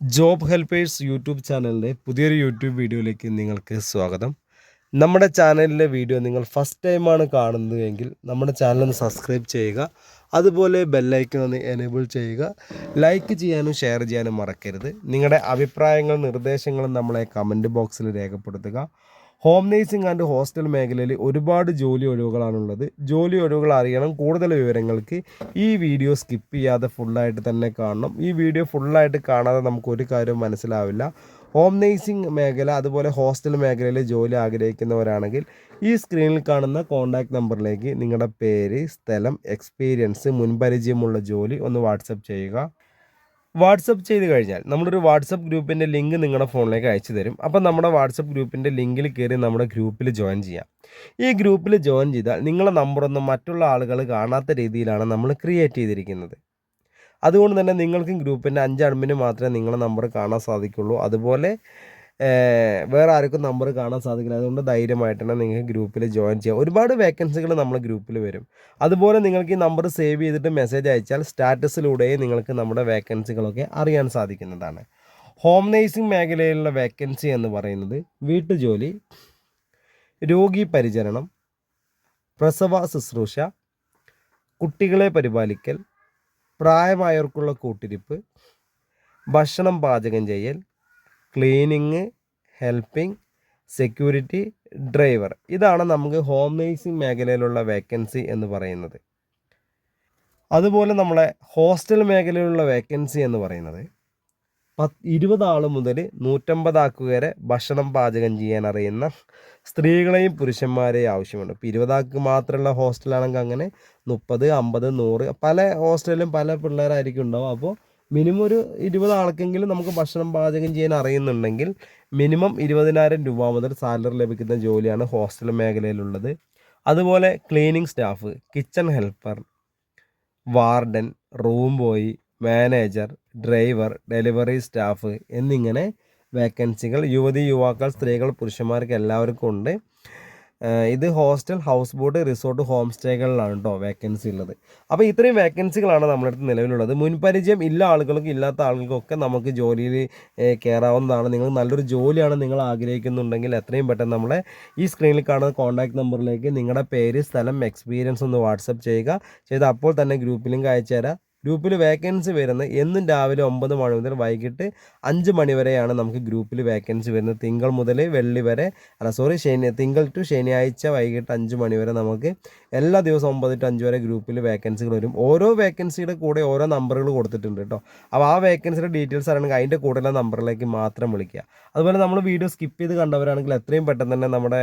Job helpers YouTube ചാനലിന്റെ പുതിയൊരു YouTube വീഡിയോയിലേക്ക് നിങ്ങൾക്ക് സ്വാഗതം. നമ്മുടെ ചാനലിലെ വീഡിയോ നിങ്ങൾ ഫസ്റ്റ് ടൈമാണ് കാണുന്നതെങ്കിൽ നമ്മുടെ ചാനലൊന്ന് സബ്സ്ക്രൈബ് ചെയ്യുക. അതുപോലെ ബെല്ലൈക്കൺ ഒന്ന് എനേബിൾ ചെയ്യുക. ലൈക്ക് ചെയ്യാനും ഷെയർ ചെയ്യാനും മറക്കരുത്. നിങ്ങളുടെ അഭിപ്രായങ്ങളും നിർദ്ദേശങ്ങളും നമ്മളെ കമന്റ് ബോക്സിൽ രേഖപ്പെടുത്തുക. ഹോം നേഴ്സിംഗ് ആൻഡ് ഹോസ്റ്റൽ മേഖലയിൽ ഒരുപാട് ജോലി ഒഴിവുകളാണുള്ളത് ജോലി ഒഴിവുകൾ അറിയണം. കൂടുതൽ വിവരങ്ങൾക്ക് ഈ വീഡിയോ സ്കിപ്പ് ചെയ്യാതെ ഫുള്ളായിട്ട് തന്നെ കാണണം. ഈ വീഡിയോ ഫുള്ളായിട്ട് കാണാതെ നമുക്ക് ഒരു കാര്യവും മനസ്സിലാവില്ല. ഹോം നേഴ്സിംഗ് മേഖല അതുപോലെ ഹോസ്റ്റൽ മേഖലയിൽ ജോലി ആഗ്രഹിക്കുന്നവരാണെങ്കിൽ ഈ സ്ക്രീനിൽ കാണുന്ന കോൺടാക്ട് നമ്പറിലേക്ക് നിങ്ങളുടെ പേര് സ്ഥലം എക്സ്പീരിയൻസ് മുൻപരിചയമുള്ള ജോലി ഒന്ന് വാട്സപ്പ് ചെയ്യുക. വാട്സപ്പ് ചെയ്ത് കഴിഞ്ഞാൽ നമ്മളൊരു വാട്സപ്പ് ഗ്രൂപ്പിന്റെ ലിങ്ക് നിങ്ങളുടെ ഫോണിലേക്ക് അയച്ചു തരും. അപ്പോൾ നമ്മുടെ വാട്സപ്പ് ഗ്രൂപ്പിന്റെ ലിങ്കിൽ കയറി നമ്മുടെ ഗ്രൂപ്പിൽ ജോയിൻ ചെയ്യാം. ഈ ഗ്രൂപ്പിൽ ജോയിൻ ചെയ്താൽ നിങ്ങളുടെ നമ്പറൊന്നും മറ്റുള്ള ആളുകൾ കാണാത്ത രീതിയിലാണ് നമ്മൾ ക്രിയേറ്റ് ചെയ്തിരിക്കുന്നത്. അതുകൊണ്ട് തന്നെ നിങ്ങൾക്കും ഗ്രൂപ്പിന്റെ അഞ്ച് അഡ്മിന് മാത്രമേ നിങ്ങളുടെ നമ്പർ കാണാൻ സാധിക്കുള്ളൂ. അതുപോലെ വേറെ ആർക്കും നമ്പർ കാണാൻ സാധിക്കില്ല. അതുകൊണ്ട് ധൈര്യമായിട്ട് തന്നെ നിങ്ങൾക്ക് ഗ്രൂപ്പിൽ ജോയിൻ ചെയ്യാം. ഒരുപാട് വേക്കൻസികൾ നമ്മൾ ഗ്രൂപ്പിൽ വരും. അതുപോലെ നിങ്ങൾക്ക് ഈ നമ്പർ സേവ് ചെയ്തിട്ട് മെസ്സേജ് അയച്ചാൽ സ്റ്റാറ്റസിലൂടെ നിങ്ങൾക്ക് നമ്മുടെ വേക്കൻസികളൊക്കെ അറിയാൻ സാധിക്കുന്നതാണ്. ഹോം നേഴ്സിംഗ് മേഖലയിലുള്ള വേക്കൻസി എന്ന് പറയുന്നത് വീട്ടുജോലി രോഗി പരിചരണം പ്രസവ ശുശ്രൂഷ കുട്ടികളെ പരിപാലിക്കൽ പ്രായമായവർക്കുള്ള കൂട്ടിരിപ്പ് ഭക്ഷണം പാചകം ചെയ്യൽ ക്ലീനിങ് ഹെൽപ്പിംഗ് സെക്യൂരിറ്റി ഡ്രൈവർ ഇതാണ് നമുക്ക് ഹോം നേഴ്സിംഗ് മേഖലയിലുള്ള വേക്കൻസി എന്ന് പറയുന്നത്. അതുപോലെ നമ്മളെ ഹോസ്റ്റൽ മേഖലയിലുള്ള വേക്കൻസി എന്ന് പറയുന്നത്. പത്ത് ഇരുപത് ആൾ മുതൽ നൂറ്റമ്പത് ആൾക്ക് വരെ ഭക്ഷണം പാചകം ചെയ്യാൻ അറിയുന്ന സ്ത്രീകളെയും പുരുഷന്മാരെയും ആവശ്യമുണ്ട്. ഇപ്പോൾ ഇരുപതാക്ക് മാത്രമുള്ള ഹോസ്റ്റലാണെങ്കിൽ അങ്ങനെ മുപ്പത് അമ്പത് നൂറ് പല ഹോസ്റ്റലിലും പല പിള്ളേരായിരിക്കും ഉണ്ടാവും. അപ്പോൾ മിനിമം ഒരു ഇരുപത് ആൾക്കെങ്കിലും നമുക്ക് ഭക്ഷണം പാചകം ചെയ്യാൻ അറിയുന്നുണ്ടെങ്കിൽ മിനിമം ഇരുപതിനായിരം രൂപ മുതൽ സാലറി ലഭിക്കുന്ന ജോലിയാണ് ഹോസ്റ്റൽ മേഖലയിലുള്ളത്. അതുപോലെ cleaning staff kitchen helper warden room boy manager driver delivery staff എന്നിങ്ങനെ വേക്കൻസികൾ യുവതി യുവാക്കൾ സ്ത്രീകൾ പുരുഷന്മാർക്ക് എല്ലാവർക്കും ഉണ്ട്. ഇത് hostel house boat resort home സ്റ്റേകളിലാണ് കേട്ടോ വേക്കൻസി ഉള്ളത്. അപ്പോൾ ഇത്രയും വേക്കൻസികളാണ് നമ്മുടെ അടുത്ത് നിലവിലുള്ളത്. മുൻപരിചയം ഇല്ല ആളുകൾക്കും ഇല്ലാത്ത ആളുകൾക്കൊക്കെ നമുക്ക് ജോലിയിൽ കയറാവുന്നതാണ്. നിങ്ങൾ നല്ലൊരു ജോലിയാണ് നിങ്ങൾ ആഗ്രഹിക്കുന്നുണ്ടെങ്കിൽ എത്രയും പെട്ടെന്ന് നമ്മളെ ഈ സ്ക്രീനിൽ കാണുന്ന കോൺടാക്ട് നമ്പറിലേക്ക് നിങ്ങളുടെ പേര് സ്ഥലം എക്സ്പീരിയൻസ് ഒന്ന് വാട്സപ്പ് ചെയ്യുക. ചെയ്ത് അപ്പോൾ തന്നെ ഗ്രൂപ്പിലും അയച്ചു തരാം. ഗ്രൂപ്പിൽ വേക്കൻസി വരുന്നത് എന്നും രാവിലെ ഒമ്പത് മണി മുതൽ വൈകിട്ട് അഞ്ച് മണി വരെയാണ് നമുക്ക് ഗ്രൂപ്പിൽ വേക്കൻസി വരുന്നത്. തിങ്കൾ മുതൽ വെള്ളി വരെ അല്ല സോറി ശനി തിങ്കൾ ടു ശനിയാഴ്ച വൈകിട്ട് അഞ്ച് മണി വരെ നമുക്ക് എല്ലാ ദിവസവും ഒമ്പത് ടു അഞ്ച് വരെ ഗ്രൂപ്പിൽ വേക്കൻസികൾ വരും. ഓരോ വേക്കൻസിയുടെ കൂടെ ഓരോ നമ്പറുകൾ കൊടുത്തിട്ടുണ്ട് കേട്ടോ. അപ്പോൾ ആ വേക്കൻസിയുടെ ഡീറ്റെയിൽസ് അറിയണമെങ്കിൽ അതിന്റെ കൂടെയുള്ള നമ്പറിലേക്ക് മാത്രം വിളിക്കുക. അതുപോലെ നമ്മൾ വീഡിയോ സ്കിപ്പ് ചെയ്ത് കണ്ടവരാണെങ്കിൽ എത്രയും പെട്ടെന്ന് തന്നെ നമ്മുടെ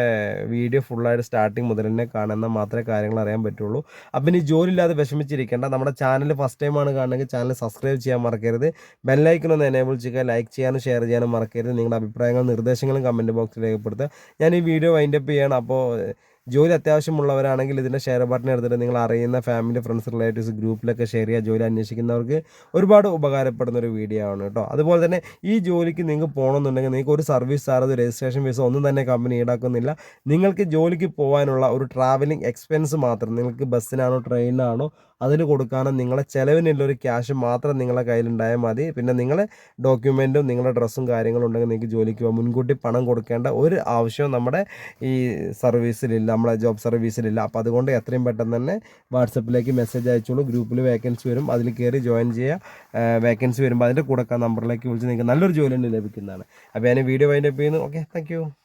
വീഡിയോ ഫുള്ളായിട്ട് സ്റ്റാർട്ടിങ് മുതൽ തന്നെ കാണുന്ന മാത്രമേ കാര്യങ്ങൾ അറിയാൻ പറ്റുള്ളൂ. അപ്പം ഇനി ജോലി ഇല്ലാതെ വിഷമിച്ചിരിക്കേണ്ട. നമ്മുടെ ചാനൽ ഫസ്റ്റ് ടൈമാണ് കാണണമെങ്കിൽ ചാനൽ സബ്സ്ക്രൈബ് ചെയ്യാൻ മറക്കരുത്. ബെല്ലൈക്കൺ ഒന്ന് എനേബിൾ ചെയ്യുക ലൈക്ക് ചെയ്യാനും ഷെയർ ചെയ്യാനും മറക്കരുത്. നിങ്ങളുടെ അഭിപ്രായങ്ങളും നിർദ്ദേശങ്ങളും കമന്റ് ബോക്സിൽ രേഖപ്പെടുത്തുക. ഞാൻ ഈ വീഡിയോ വൈൻഡപ്പ് ചെയ്യണം. അപ്പോൾ ജോലി അത്യാവശ്യമുള്ളവരാണെങ്കിൽ ഇതിന്റെ ഷെയർ ബട്ടൺ എടുത്തിട്ട് നിങ്ങൾ അറിയുന്ന ഫാമിലി ഫ്രണ്ട്സ് റിലേറ്റീവ്സ് ഗ്രൂപ്പിലൊക്കെ ഷെയർ ചെയ്യുക. ജോലി അന്വേഷിക്കുന്നവർക്ക് ഒരുപാട് ഉപകാരപ്പെടുന്ന ഒരു വീഡിയോ ആണ് കേട്ടോ. അതുപോലെ തന്നെ ഈ ജോലിക്ക് നിങ്ങൾക്ക് പോകണമെന്നുണ്ടെങ്കിൽ നിങ്ങൾക്ക് ഒരു സർവീസ് ചാർജ് രജിസ്ട്രേഷൻ ഫീസ് ഒന്നും തന്നെ കമ്പനി ഈടാക്കുന്നില്ല. നിങ്ങൾക്ക് ജോലിക്ക് പോകാനുള്ള ഒരു ട്രാവലിംഗ് എക്സ്പെൻസ് മാത്രം. നിങ്ങൾക്ക് ബസ്സിനാണോ ട്രെയിനിനാണോ അതിന് കൊടുക്കാനും നിങ്ങളെ ചിലവിനുള്ള ഒരു ക്യാഷ് മാത്രം നിങ്ങളെ കയ്യിലുണ്ടായാൽ മതി. പിന്നെ നിങ്ങളെ ഡോക്യുമെന്റും നിങ്ങളുടെ ഡ്രസ്സും കാര്യങ്ങളും ഉണ്ടെങ്കിൽ നിങ്ങൾക്ക് ജോലിക്ക് പോകാം. മുൻകൂട്ടി പണം കൊടുക്കേണ്ട ഒരു ആവശ്യവും നമ്മുടെ ഈ സർവീസിലില്ല നമ്മളെ ജോബ് സർവീസിലില്ല അപ്പോൾ അതുകൊണ്ട് എത്രയും പെട്ടെന്ന് തന്നെ വാട്സപ്പിലേക്ക് മെസ്സേജ് അയച്ചോളൂ. ഗ്രൂപ്പിൽ വേക്കൻസി വരും. അതിൽ കയറി ജോയിൻ ചെയ്യുക. വേക്കൻസി വരുമ്പോൾ അതിന്റെ കൂടെ നമ്പറിലേക്ക് വിളിച്ച് നിങ്ങൾക്ക് നല്ലൊരു ജോലി തന്നെ ലഭിക്കുന്നതാണ്. അപ്പോൾ ഞാൻ വീഡിയോ വൈൻഡപ്പ് ചെയ്യുന്നു. Okay thank